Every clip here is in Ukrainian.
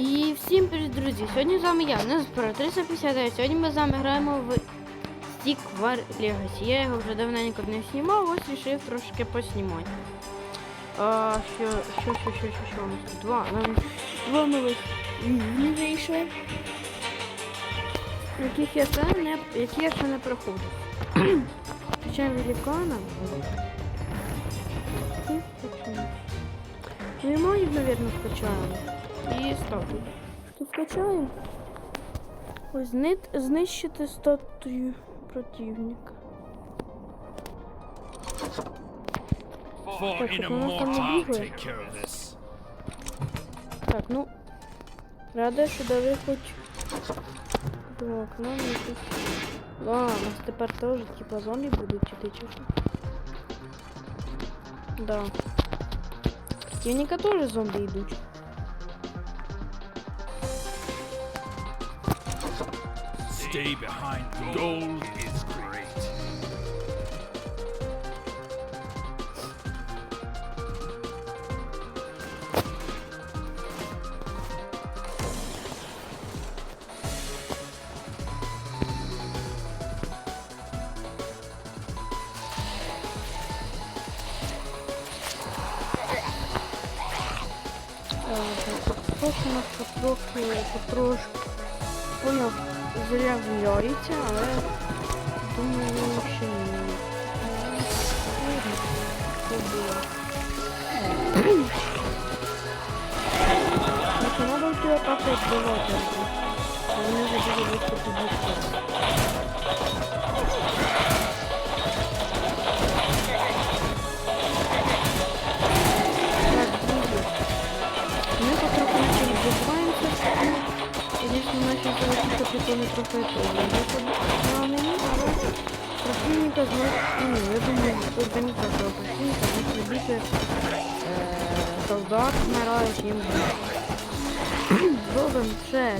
І всім привіт, друзі! Сьогодні з вами я, Неспро 359. Сьогодні ми з вами граємо в Stick War Legacy. Я його вже давненько не знімав, ось рішив трошки поснімати. А, що, що, що, що, що, що у? Два, нам два нових рівні вийшли. Яких я ще не, які я ще не проходив. Включаємо великана. Ну і магів, мабуть, скачаємо. І статую. Що вкачаємо? Ось зни... знищити статую противника. For Так, in a так, воно там не mortar, I'll бігає. take care of this. Так, ну. Рада, що дали хоч до окна якось. А, у нас тепер теж типа зомбі будуть чи ти чи що? Да. Противника теж зомбі йдуть. Stay behind. Gold is great. Трохи нас потрохи, потрошки. Поняв, Зря вляється, але думаю, що ні. Ладно, що було. Так, надо у тебе так відбивати. а Вони вже залишиться прикольно трохи противника знов, ну, я думаю, організація противника значно більше е, солдат вмирають їм. Зробимо ще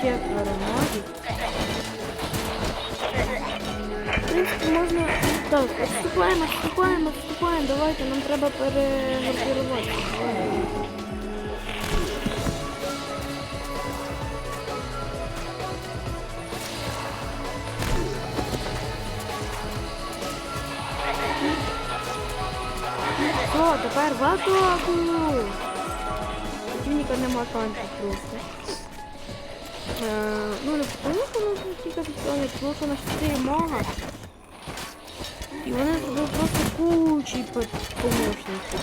четверо магів. В принципі, можна... Так, відступаємо, відступаємо, відступаємо, давайте, нам треба перегрупувати. Все, тепер в атаку! Противника нема шансів просто. Е, ну, не що нас тільки що у нас 4 мага. І вони зробили просто кучі по- помощників.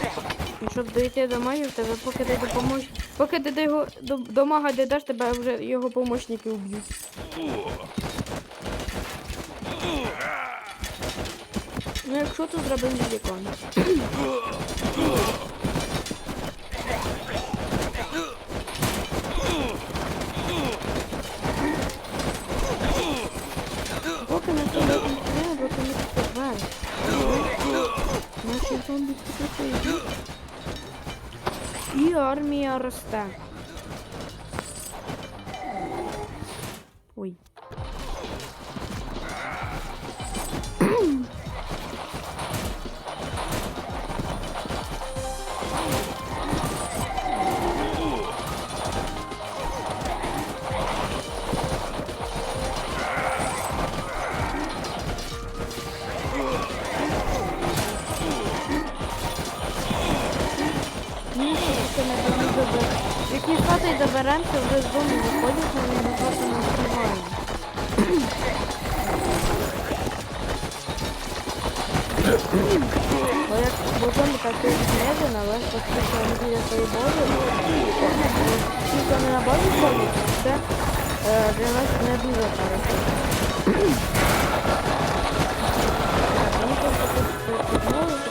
І щоб дойти до магів, тебе поки ти до помощ... Поки ти до, його, до, до мага дійдеш, тебе вже його помощники уб'ють. Ну якщо то зробимо великан. Поки не треба, поки не співаєш. Наші зомбі тут І армія росте. Хати доберемося, вже з дому виходять, ми хату не встигаємо. Бо як бо зомбі так і знезено, але оскільки вони біля своєї бази, оскільки вони на базі ходять, це е, для нас не дуже хорошо. Так, мені просто тут підмовити,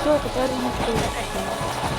все, тепер не встигне.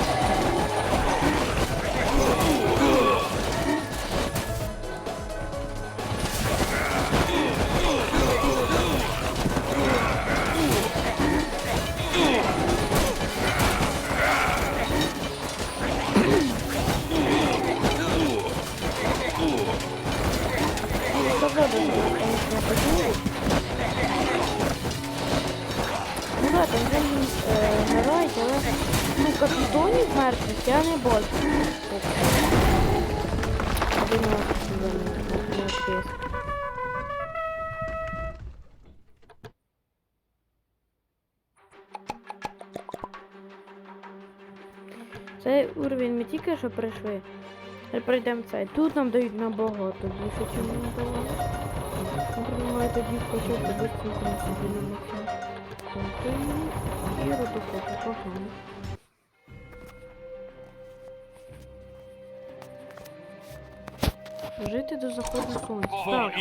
Цей уровень ми тільки що пройшли. Тепер пройдемо цей. Тут нам дають набагато більше, ніж нам давали. Ми тоді хоча б быстренько на собі. І родокопи, погано. Жити до заходу сонця. Так.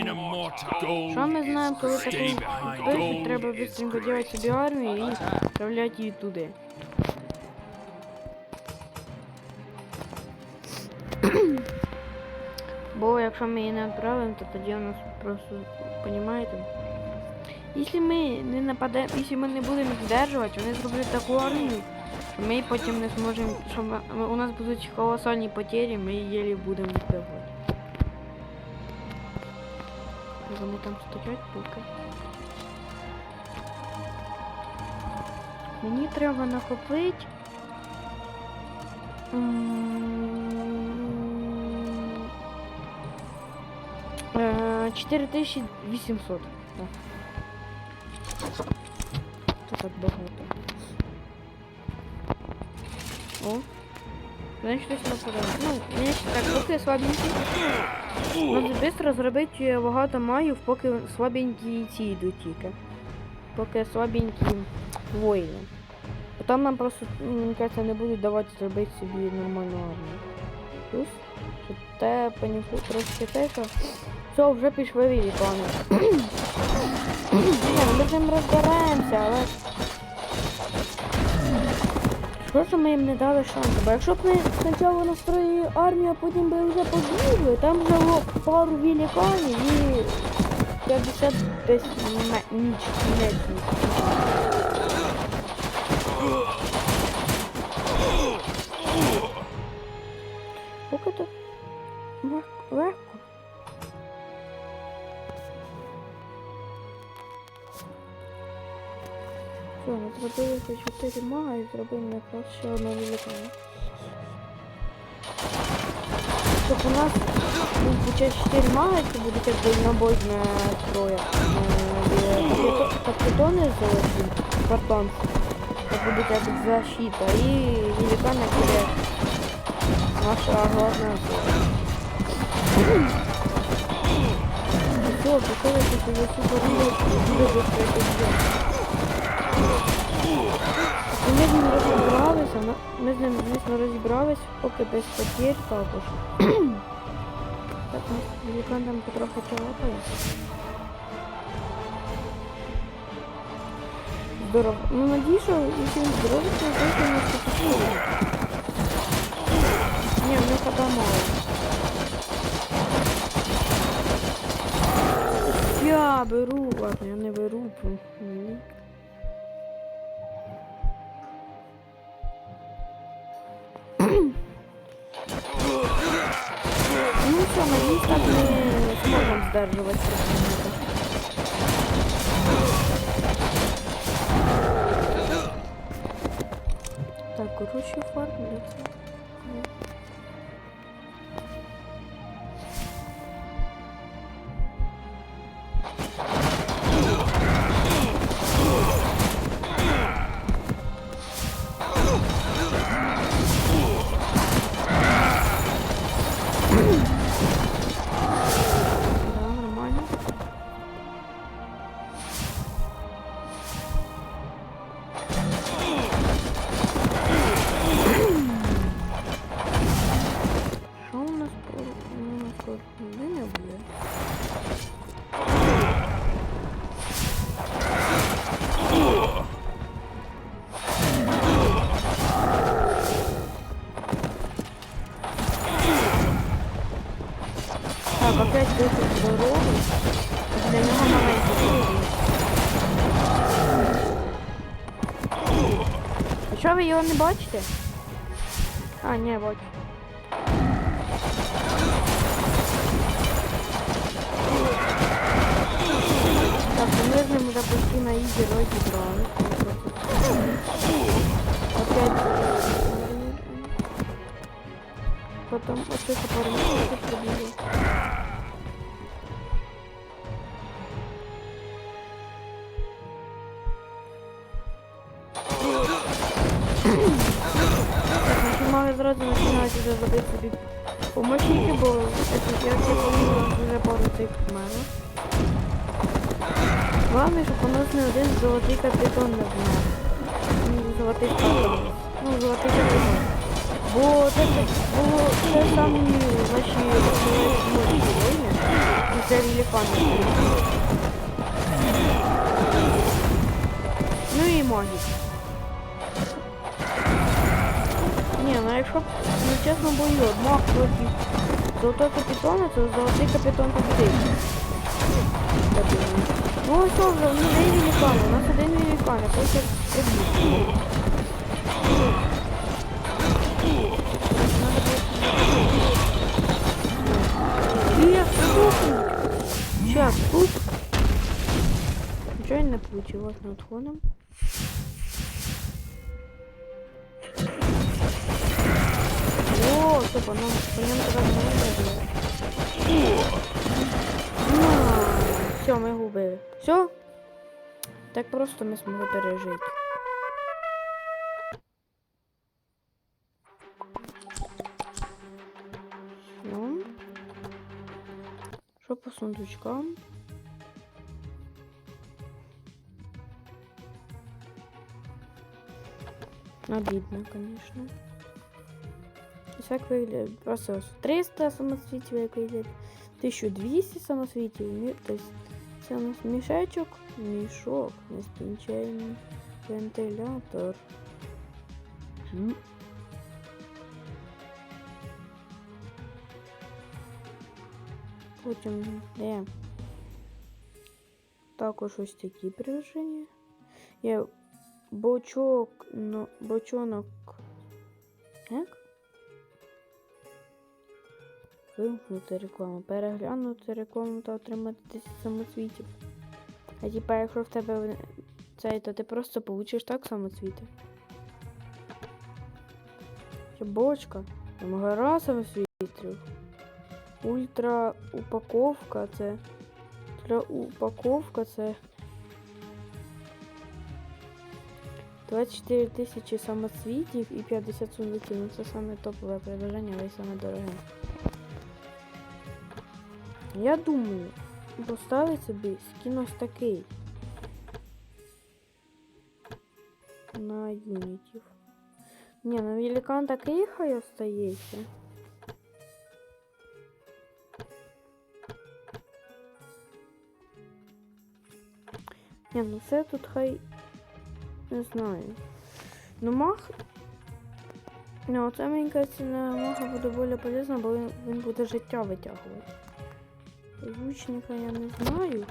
Що ми знаємо, коли хтось gold треба is швидко собі армію і відправляти її туди. Якщо ми її не то тоді у нас просто, розумієте? Якщо ми не нападемо, якщо ми не будемо їх здержувати, вони зроблять таку армію, що ми потім не зможемо, що ми, у нас будуть колосальні потері, ми її будемо відбивати. Вони там стоять поки. Мені треба накопити. 4800. Так. Це так багато. О. Значить, щось нападає. Ну, мені ще так, поки слабенький. Надо швидко зробити багато маїв, поки слабенькі ці йдуть тільки. Поки слабенькі воїни. Потім нам просто, мені кажется, не будуть давати зробити собі нормальну армію. Плюс, що те понюху трошки те, що все, вже пішли. Ні, ну, ми з ним розбираємося, але. Що ж ми їм не дали шансу? Бо якщо б ми спочатку настроїли армію, а потім би вже побігли, там вже було пару великанів і 50 десь ніч, мечників. Поки то лег- легко. Все, ми зробили ще 4 мага і зробимо якраз ще одну великану. Щоб у нас був хоча 4 мага, які будуть якби набойне троє. Капітони золоті, картонці. Це буде як защита. І великан як буде наша головна зона. Все, я супер ми з ним розібралися, ми з ним, звісно, розібрались, поки без потерь також. так, нас великан там потроху чалапає. Здорово. Ну, надію, що якщо він здоровий, то точно не спокійно. Ні, в них мало. Я беру, ладно, я не беру. Ну що, надіюсь, так ми зможемо здержувати противника. Так, коротше, фармляться. Да, ви його не бачите? А, ні, бачу. Так, ну ми з ним вже почти на ізі розібрали. Опять. потім оце запорожніло, тут Зразу починають вже водити собі помощники, бо я це помітила, вже пару цих в мене. Главное, щоб у нас не один золотий капітон не вмер. Ну, Золотий капітон. Ну, золотий капітон. Бо це було те самі наші нові воїни. І це релікани. Ну і магія. Ні, ну якщо ну, чесно бою, маг проти золотого капітона, то золотий капітон. Я думаю. Ну ось вже, ну один великан, у нас один великан, а потім прибіг. Сейчас, тут. Ничего не получилось, но отходом. О, стоп, оно по нему тогда Все, ми губили. Все? Так просто ми змогли пережити. Ну. Що по сундучкам? Обидно, конечно. Ось як виглядає. Просто ось 300 самоцвітів, як виглядає. 1200 самоцвітів. Мі- Тобто це у нас мішечок, мішок, нескінченний вентилятор. М. Потім де? Також ось такі приложення. Є бочок, но, бочонок. Як? Вимкнути рекламу, переглянути рекламу та отримати 10 самоцвітів. А типа, якщо в тебе цей, то ти просто получиш так самоцвіти. Бочка. Там гора самоцвітів. Ультра упаковка це. Ультра упаковка це. 24 тисячі самоцвітів і 50 сундуків. Ну це саме топове предложення, але й саме дороге. Я думаю, поставити собі скін ось такий. На юнітів. Ні, ну великан такий хай остається. Ні, ну це тут хай. Не знаю. Ну мах. Ну, це мені кажется, на мага буде більш полезно, бо він буде життя витягувати. Лучника я не знаю.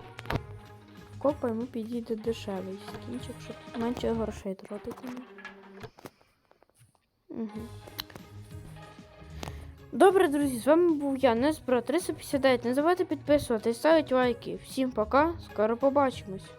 Копа йому підійде дешевий скінчик, щоб менше грошей тратити. Угу. Добре, друзі, з вами був я, Несбро 359. Не забувайте підписуватись, ставити лайки. Всім пока, скоро побачимось.